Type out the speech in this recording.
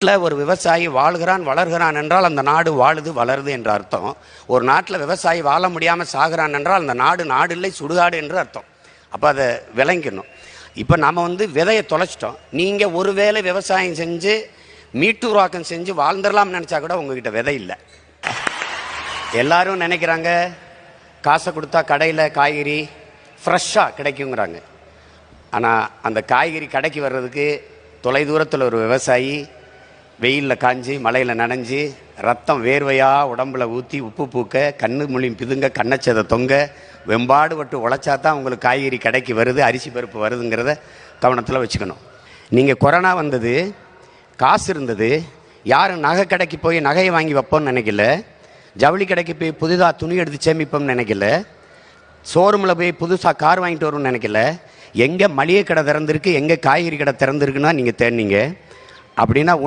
நாட்டில் ஒரு விவசாயி வாழ்கிறான் வளர்கிறான் என்றால் அந்த நாடு வாழுது வளருது என்ற அர்த்தம். ஒரு நாட்டில் விவசாயி வாழ முடியாமல் சாகிறான் என்றால் அந்த நாடு நாடு இல்லை சுடுகாடு என்று அர்த்தம். அப்போ அதை விளங்கணும் இப்போ நம்ம வந்து விதையை தொலைச்சிட்டோம். நீங்கள் ஒருவேளை விவசாயம் செஞ்சு மீட்டுருவாக்கம் செஞ்சு வாழ்ந்துடலாம்னு நினச்சா கூட உங்ககிட்ட விதை இல்லை. எல்லாரும் நினைக்கிறாங்க காசை கொடுத்தா கடையில் காய்கறி ஃப்ரெஷ்ஷாக கிடைக்குங்கிறாங்க. ஆனால் அந்த காய்கறி கடைக்கு வர்றதுக்கு தொலை தூரத்தில் ஒரு விவசாயி வெயிலில் காஞ்சி மழையில் நனைஞ்சு ரத்தம் வேர்வையாக உடம்புல ஊற்றி உப்பு பூக்க கண்ணு மொழி பிதுங்க கண்ணச்சதை தொங்க வெம்பாடு பட்டு உழைச்சா தான் உங்களுக்கு காய்கறி கடைக்கு வருது அரிசி பருப்பு வருதுங்கிறத கவனத்தில் வச்சுக்கணும். நீங்கள் கொரோனா வந்தது காசு இருந்தது யாரும் நகை கடைக்கு போய் நகையை வாங்கி வைப்போம்னு நினைக்கல ஜவுளி கடைக்கு போய் புதிதாக துணி எடுத்து சேமிப்போம்னு நினைக்கல ஷோரூமில் போய் புதுசாக கார் வாங்கிட்டு வரும்னு நினைக்கல எங்கே மளிகை கடை திறந்திருக்கு எங்கே காய்கறி கடை திறந்திருக்குன்னா நீங்கள் தேடினீங்க. அப்படின்னா உணவு